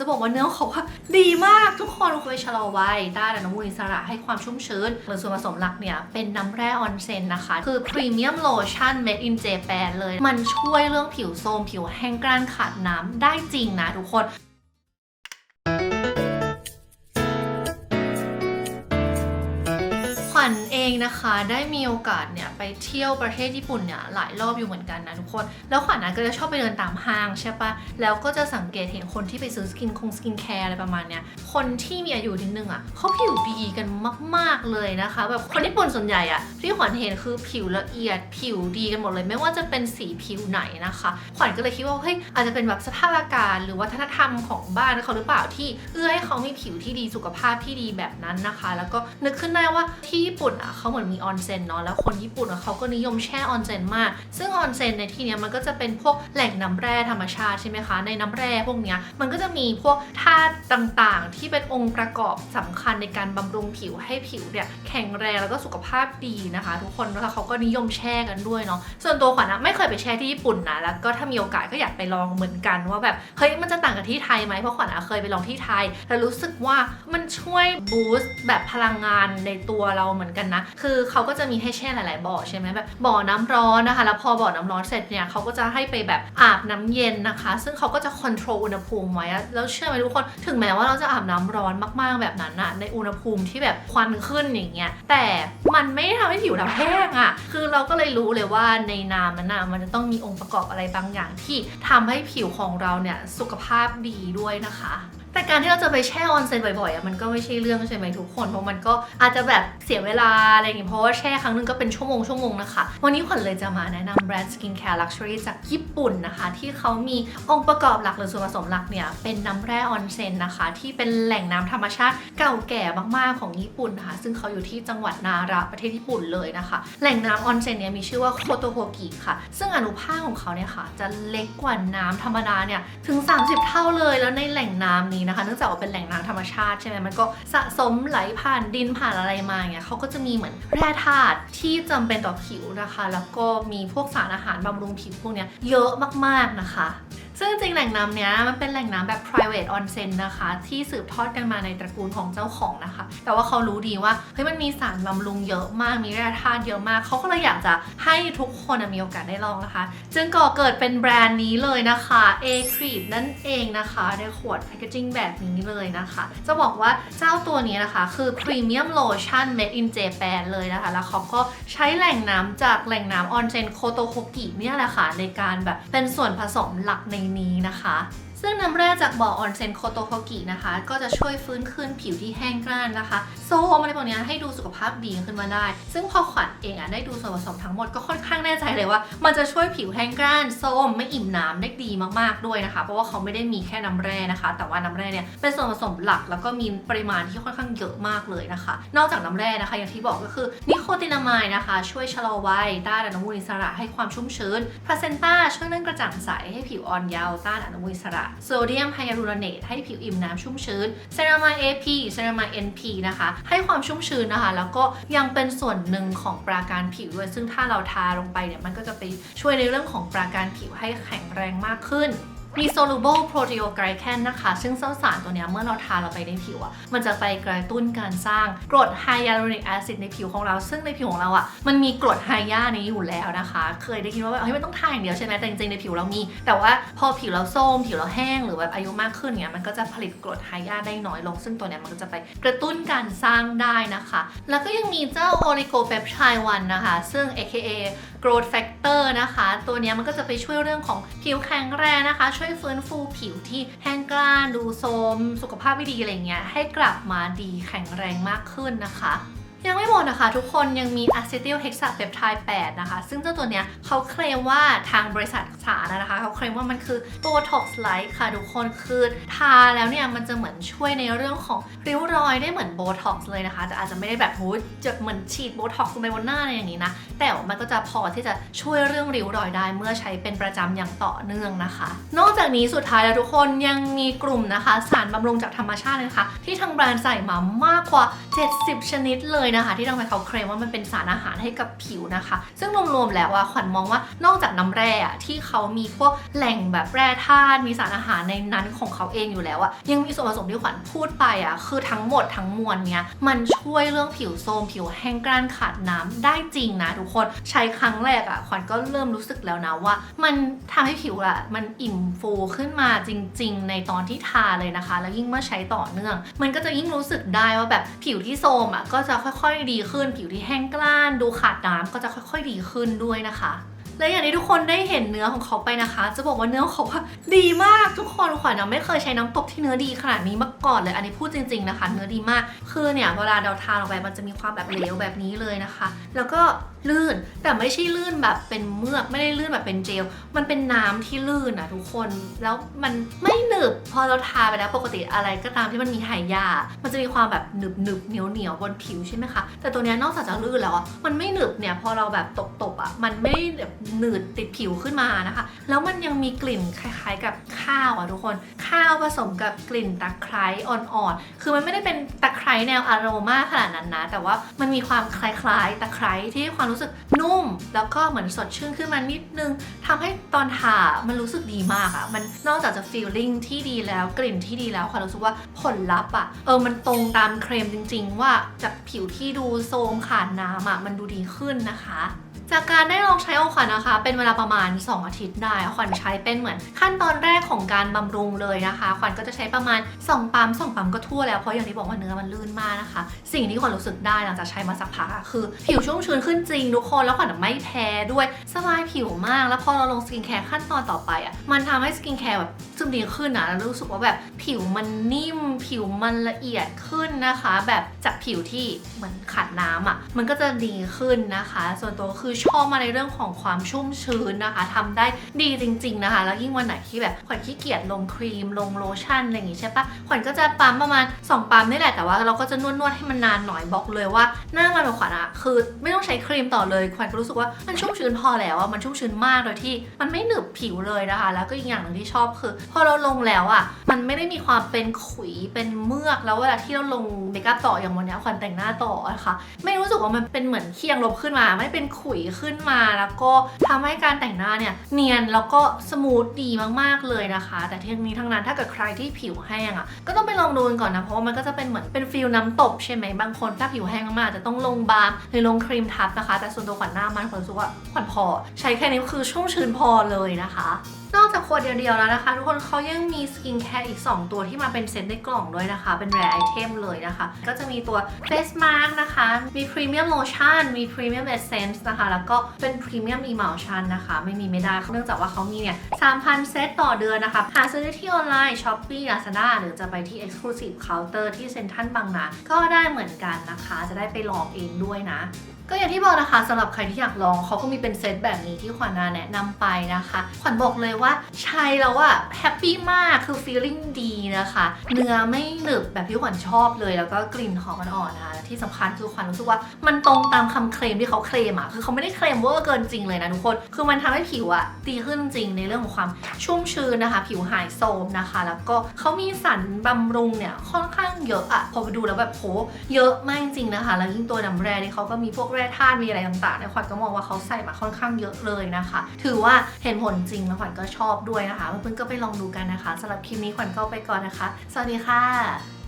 จะบอกว่าเนื้อเขาว่าดีมากทุกคนเคยชะลอวัยด้านอนุมูลอิสระให้ความชุ่มชื้นหรือส่วนผสมหลักเนี่ยเป็นน้ำแร่ออนเซนนะคะ คือพรีเมียมโลชั่น made in Japan เลย มันช่วยเรื่องผิวโทรมผิวแห้งกร้านขาดน้ำได้จริงนะทุกคน องนะคะได้มีโอกาสเนี่ยไปเที่ยวประเทศญี่ปุ่นเนี่ยหลายรอบอยู่เหมือนกันนะทุกคน แล้วขวัญนะก็จะชอบไปเดินตามห้างใช่ปะแล้วก็จะสังเกตเห็นคนที่ไปซื้อสกินคงสกินแคร์อะไรประมาณเนี้ยคนที่มีอายุนิดนึงอะเขาผิวดีกันมาก ๆเลยนะคะแบบคนญี่ปุ่นส่วนใหญ่อะที่ขวัญเห็นคือผิวละเอียดผิวดีกันหมดเลย ไม่ว่าจะเป็นสีผิวไหนนะคะ ขวัญก็เลยคิดว่าเฮ้ยอาจจะเป็นแบบสภาพอากาศหรือวัฒนธรรมของบ้านเขาหรือเปล่าที่เอื้อให้เขามีผิวที่ดีสุขภาพที่ดีแบบนั้นนะคะ แล้วก็นึกขึ้นได้ว่าที่ญี่ปุ่นอะเขาเหมือนมีออนเซ็นเนาะแล้วคนญี่ปุ่นเขาก็นิยมแช่ออนเซ็นมาก ซึ่งออนเซ็นในที่นี้มันก็จะเป็นพวกแหล่งน้ำแร่ธรรมชาติใช่ไหมคะในน้ำแร่พวกเนี้ยมันก็จะมีพวกธาตุต่างๆ ที่เป็นองค์ประกอบสำคัญในการบำรุงผิวให้ผิวเนี่ยแข็งแรงแล้วก็สุขภาพดีนะคะ ทุกคนแล้วเขาก็นิยมแช่กันด้วยเนาะส่วนตัวขวัญอะไม่เคยไปแช่ที่ญี่ปุ่นนะแล้วก็ถ้ามีโอกาสก็อยากไปลองเหมือนกันว่าแบบเฮ้ยมันจะต่างกับที่ไทยไหมเพราะขวัญอะเคยไปลองที่ไทยแล้วรู้สึกว่ามันช่วยบูสต์แบบพลังงานในตัวเราเหมือนกันนะคือเขาก็จะมีให้แช่หลาย ๆ บ่อใช่ไหมแบบบ่อน้ำร้อนนะคะ แล้วพอบ่อน้ำร้อนเสร็จเนี่ยเขาก็จะให้ไปแบบอาบน้ำเย็นนะคะ ซึ่งเขาก็จะค o n t r o l อุณหภูมิไว้ แล้วเชื่อไหมทุกคน ถึงแม้ว่าเราจะอาบน้ำร้อนมาก ๆ แบบนั้นอะในอุณหภูมิที่แบบควันขึ้นอย่างเงี้ย แต่มันไม่ทำให้ผิวเราแห้งอะคือเราก็เลยรู้เลยว่าในน้ำนั้นอะมันจะต้องมีองค์ประกอบอะไรบางอย่างที่ทำให้ผิวของเราเนี่ยสุขภาพดีด้วยนะคะ แต่การที่เราจะไปแช่ออนเซ็นบ่อยๆอะมันก็ไม่ใช่เรื่องใช่ไหมทุกคน เพราะมันก็อาจจะแบบเสียเวลาอะไรอย่างงี้เพราะว่าแช่ครั้งหนึงก็เป็นชั่วโมงชั่วโมงนะคะ วันนี้ขวัญเลยจะมาแนะนำแบรนด์สกินแคร์ลักชัวรี่จากญี่ปุ่นนะคะ ที่เขามีองค์ประกอบหลักหรือส่วนผสมหลักเนี่ยเป็นน้ำแร่ออนเซ็นนะคะ ที่เป็นแหล่งน้ำธรรมชาติเก่าแก่มากๆของญี่ปุ่นนะคะ ซึ่งเขาอยู่ที่จังหวัดนาระประเทศญี่ปุ่นเลยนะคะ แหล่งน้ำออนเซ็นเนี่ยมีชื่อว่าโคโตโฮกิค่ะ ซึ่งอนุภาคของเขาเนี่ยค่ะจะเล็กกว่าน้ำธรรมดาเนี่ยถึง 30 เท่าเลยแล้วในแหล่งน้ำนี้นะคะ เนื่องจากว่าเป็นแหล่งน้ำธรรมชาติใช่ไหมมันก็สะสมไหลผ่านดินผ่านอะไรมาอย่างเงี้ยเขาก็จะมีเหมือนแร่ธาตุที่จำเป็นต่อผิวนะคะ แล้วก็มีพวกสารอาหารบำรุงผิวพวกเนี้ยเยอะมากๆนะคะ ซึ่งจริงแหล่งน้ำเนี้ยมันเป็นแหล่งน้ำแบบ private onsen นะคะ ที่สืบทอดกันมาในตระกูลของเจ้าของนะคะ แต่ว่าเขารู้ดีว่าเฮ้ยมันมีสารบำรุงเยอะมากมีแร่ธาตุเยอะมาก เขาก็เลยอยากจะให้ทุกคนมีโอกาสได้ลองนะคะ จึงก่อเกิดเป็นแบรนด์นี้เลยนะคะ A c r e e นั่นเองนะคะในขวดแพคเกจิ้งแบบนี้เลยนะคะ จะบอกว่าเจ้าตัวนี้นะคะ คือ Premium Lotion Made in Japan เลยนะคะ แล้วเขาก็ใช้แหล่งน้ำจากแหล่งน้ำออนเซนโคโตโฮกิเนี่ยแหละค่ะในการแบบเป็นส่วนผสมหลักในนี้นะคะ ซึ่งน้ำแร่จากบ่อออนเซนโคโตโฮกินะคะ ก็จะช่วยฟื้นคืนผิวที่แห้งกร้านนะคะ โซมอะไรพวกนี้ให้ดูสุขภาพดีขึ้นมาได้ ซึ่งพอขวัญเองอะได้ดูส่วนผสมทั้งหมดก็ค่อนข้างแน่ใจเลยว่า มันจะช่วยผิวแห้งกร้านโซมไม่อิ่มน้ำได้ดีมากๆด้วยนะคะ เพราะว่าเขาไม่ได้มีแค่น้ำแร่นะคะ แต่ว่าน้ำแร่เนี่ยเป็นส่วนผสมหลักแล้วก็มีปริมาณที่ค่อนข้างเยอะมากเลยนะคะ นอกจากน้ำแร่นะคะ อย่างที่บอกก็คือนิโคตินามายนะคะ ช่วยชะลอวัยต้านอนุมูลอิสระให้ความชุ่มชื้นพลาเซนต้าช่วยเรื่องกระจ่างใสให้ผิวอ่อนเยาว์ต้านอนุมูลอิสระโซเดียมไฮยาลูรอเนตให้ผิวอิ่มน้ำชุ่มชื้นเซรามาย AP เซรามาย NP นะคะ ให้ความชุ่มชื้นนะคะ แล้วก็ยังเป็นส่วนหนึ่งของปราการผิวด้วย ซึ่งถ้าเราทาลงไปเนี่ยมันก็จะไปช่วยในเรื่องของปราการผิวให้แข็งแรงมากขึ้น มี soluble proteoglycan นะคะ ซึ่งเจ้าสารตัวนี้เมื่อเราทาเราไปในผิวอะมันจะไปกระตุ้นการสร้างกรดไฮยาลูรอนิกแอซิดในผิวของเรา ซึ่งในผิวของเราอะมันมีกรดไฮยานี้อยู่แล้วนะคะ เคยได้ยินว่าเฮ้ยมันต้องทาอย่างเดียวใช่ไหมแต่จริงๆในผิวเรามี แต่ว่าพอผิวเราส้มผิวเราแห้งหรือแบบอายุมากขึ้นเนี่ยมันก็จะผลิตกรดไฮยาได้น้อยลง ซึ่งตัวนี้มันก็จะไปกระตุ้นการสร้างได้นะคะ แล้วก็ยังมีเจ้า oligopeptide 1นะคะ ซึ่ง aka growth factor นะคะ ตัวนี้มันก็จะไปช่วยเรื่องของผิวแข็งแรงนะคะช่วยวยฟื้นฟูผิวที่แห้งกร้านดูโทมสุขภาพไม่ดีอะไรเงี้ยให้กลับมาดีแข็งแรงมากขึ้นนะคะ ยังไม่หมดนะคะทุกคนยังมี acetyl hexapeptide 8 นะคะ ซึ่งเจ้าตัวเนี้ยเขาเคลมว่าทางบริษัทสารนะคะเขาเคลมว่ามันคือ botox like ค่ะทุกคนคือทาแล้วเนี่ยมันจะเหมือนช่วยในเรื่องของริ้วรอยได้เหมือน botox เลยนะคะ แต่อาจจะไม่ได้แบบโหจะเหมือนฉีด botox ลงไปบนหน้าอะไรอย่างนี้นะ แต่มันก็จะพอที่จะช่วยเรื่องริ้วรอยได้เมื่อใช้เป็นประจำอย่างต่อเนื่องนะคะ นอกจากนี้สุดท้ายแล้วทุกคนยังมีกลุ่มนะคะ สารบำรุงจากธรรมชาติเลยนะคะ ที่ทางแบรนด์ใส่มามากกว่า 70 ชนิดเลยนะคะ ที่ทำให้เขาเคลมว่ามันเป็นสารอาหารให้กับผิวนะคะ ซึ่งรวมๆแล้วอะขวัญมองว่านอกจากน้ำแร่อะที่เขามีพวกแหล่งแบบแร่ธาตุมีสารอาหารในนั้นของเขาเองอยู่แล้วอะยังมีส่วนผสมที่ขวัญพูดไปอะคือทั้งหมดทั้งมวลเนี้ยมันช่วยเรื่องผิวโทรมผิวแห้งกร้านขาดน้ำได้จริงนะทุกคนใช้ครั้งแรกอะขวัญก็เริ่มรู้สึกแล้วนะว่า มันทำให้ผิวอะมันอิ่มฟูขึ้นมาจริง ๆ ในตอนที่ทาเลยนะคะ แล้วยิ่งเมื่อใช้ต่อเนื่อง มันก็จะยิ่งรู้สึกได้ว่าแบบผิวที่โทรมอะก็จะค่อยๆ ดีขึ้น ผิวที่แห้งกร้าน ดูขาดน้ำก็จะค่อยๆ ดีขึ้นด้วยนะคะ และอย่างที่ทุกคนได้เห็นเนื้อของเขาไปนะคะ จะบอกว่าเนื้อของเขาว่าดีมากทุกคนขวัญยังไม่เคยใช้น้ำตบที่เนื้อดีขนาดนี้มาก่อนเลย อันนี้พูดจริง ๆนะคะ เนื้อดีมาก คือเนี่ยเวลาเราทานออกไปมันจะมีความแบบเหลวแบบนี้เลยนะคะ แล้วก็ ลื่น แต่ไม่ใช่ลื่นแบบเป็นเมือกไม่ได้ลื่นแบบเป็นเจล มันเป็นน้ำที่ลื่นอะทุกคน แล้วมันไม่หนึบพอเราทาไปแล้วปกติอะไรก็ตามที่มันมีไหยา มันจะมีความแบบหนึบหนึบเหนียวเหนียวบนผิวใช่ไหมคะ แต่ตัวนี้นอกจากจะลื่นแล้วอะมันไม่หนึบเนี่ยพอเราแบบตบๆอะมันไม่แบบหนืดติดผิวขึ้นมานะคะ แล้วมันยังมีกลิ่นคล้ายๆกับข้าวอะทุกคน ข้าวผสมกับกลิ่นตะไคร้อ่อนๆ คือมันไม่ได้เป็นตะไคร้แนวอารมาขนาดนั้นนะ แต่ว่ามันมีความคล้ายๆตะไคร้ที่ให้ความรู้สึกนุ่ม แล้วก็เหมือนสดชื่นขึ้นมานิดนึงทำให้ตอนทามันรู้สึกดีมากอะมันนอกจากจะฟีลลิ่งที่ดีแล้วกลิ่นที่ดีแล้วความรู้สึกว่าผลลัพธ์อะเออมันตรงตามเครมจริง ๆ ว่าจากผิวที่ดูโทรมขาดน้ำอะมันดูดีขึ้นนะคะ จากการได้ลองใช้ของขวัญนะคะ เป็นเวลาประมาณ 2 อาทิตย์ได้ขวัญใช้เป็นเหมือน ขั้นตอนแรกของการบำรุงเลยนะคะขวัญก็จะใช้ประมาณ 2ปั๊ม2ปั๊มก็ทั่วแล้วเพราะอย่างที่บอกว่าเนื้อมันลื่นมากนะคะ สิ่งที่ขวัญรู้สึกได้หลังจากใช้มาสักพักคือ ผิวชุ่มชื้นขึ้นจริงทุกคนแล้วขวัญไม่แพ้ด้วยสบายผิวมาก แล้วพอเราลงสกินแคร์ขั้นตอนต่อไปอะมันทำให้สกินแคร์แบบซึมดีขึ้นนะแล้วรู้สึกว่าแบบผิวมันนิ่ม ผิวมันละเอียดขึ้นนะคะ แบบจากผิวที่เหมือนขาดน้ำอะมันก็จะดีขึ้นนะคะ ส่วนตัวคืือชอบมาในเรื่องของความชุ่มชื้นนะคะทำได้ดีจริง ๆนะคะ แล้วยิ่งวันไหนที่แบบขวัญขี้เกียจลงครีมลงโลชั่นอะไรอย่างงี้ใช่ปะขวัญก็จะปั๊มประมาณ 2 ปั๊มนี่แหละแต่ว่าเราก็จะนวดๆให้มันนานหน่อยบอกเลยว่า หน้ามันของขวัญอะคือไม่ต้องใช้ครีมต่อเลยขวัญก็รู้สึกว่ามันชุ่มชื้นพอแล้วอะมันชุ่มชื้นมากโดยที่มันไม่หนึบผิวเลยนะคะ แล้วก็อีกอย่างหนึ่งที่ชอบคือ พอเราลงแล้วอะมันไม่ได้มีความเป็นขุยเป็นเมือกแล้วเวลาที่เราลงเมคอัพต่ออย่างวันนี้ขวัญแต่งหน้าต่ออะค่ะไม่รู้สึกว่ามันเป็นเหมือนเคียงลบขึ้นมา ไม่เป็นขุยขึ้นมาแล้วก็ทำให้การแต่งหน้าเนี่ยเนียนแล้วก็สมูทดีมากๆเลยนะคะ แต่ทีนี้ทั้งนั้นถ้าเกิดใครที่ผิวแห้งอะก็ต้องไปลองดูกันก่อนนะเพราะว่ามันก็จะเป็นเหมือนเป็นฟิลน้ำตบใช่ไหมบางคนถ้าผิวแห้งมากๆจะต้องลงบาล์มหรือลงครีมทับนะคะ แต่ส่วนตัวขวัญหน้ามันขวัญรู้สึกว่าขวัญพอ ใช้แค่นี้คือชุ่มชื้นพอเลยนะคะ นอกจากขวดเดียวๆแล้วนะคะ ทุกคนเขายังมีสกินแคร์อีก 2 ตัวที่มาเป็นเซตในกล่องด้วยนะคะ เป็นแรไอเทมเลยนะคะ ก็จะมีตัว Face Mask นะคะ มี Premium Lotion มี Premium Essence นะคะ แล้วก็เป็น Premium Emulsion นะคะ ไม่มีไม่ได้เนื่องจากว่าเขามีเนี่ย3,000 เซตต่อเดือนนะคะ หาซื้อได้ที่ออนไลน์ Shopee Lazada หรือจะไปที่ Exclusive Counter ที่เซ็นทรัลบางนา ก็ได้เหมือนกันนะคะ จะได้ไปลองเองด้วยนะ ก็อย่างที่บอกนะคะสำหรับใครที่อยากลองเขาก็มีเป็นเซตแบบนี้ที่ขวัญนาแนะนำไปนะคะขวัญบอกเลยว่าใช้แล้วอะแฮปปี้มากคือฟีลลิ่งดีนะคะ เนื้อไม่หนึบแบบที่ขวัญชอบเลย แล้วก็กลิ่นหอมอ่อนๆนะคะที่สำคัญคือขวัญรู้สึกว่ามันตรงตามคำเคลมที่เขาเคลมอะคือเขาไม่ได้เคลมเวอร์เกินจริงเลยนะทุกคน คือมันทำให้ผิวอะดีขึ้นจริงในเรื่องของความชุ่มชื้นนะคะ ผิวหายโทรมนะคะ แล้วก็เขามีสารบำรุงเนี่ยค่อนข้างเยอะอะพอไปดูแล้วแบบโหเยอะมากจริงๆนะคะ แล้วยิ่งตัวน้ำแร่นี่เขาก็มีพวกแร่ธาตุมีอะไรต่างๆเนี่ยขวัญก็มองว่าเขาใส่มาค่อนข้างเยอะเลยนะคะ ถือว่าเห็นผลจริงแล้วขวัญก็ชอบด้วยนะคะเพื่อนๆก็ไปลองดูกันนะคะสำหรับคลิปนี้ขวัญก็ไปก่อนนะคะ สวัสดีค่ะ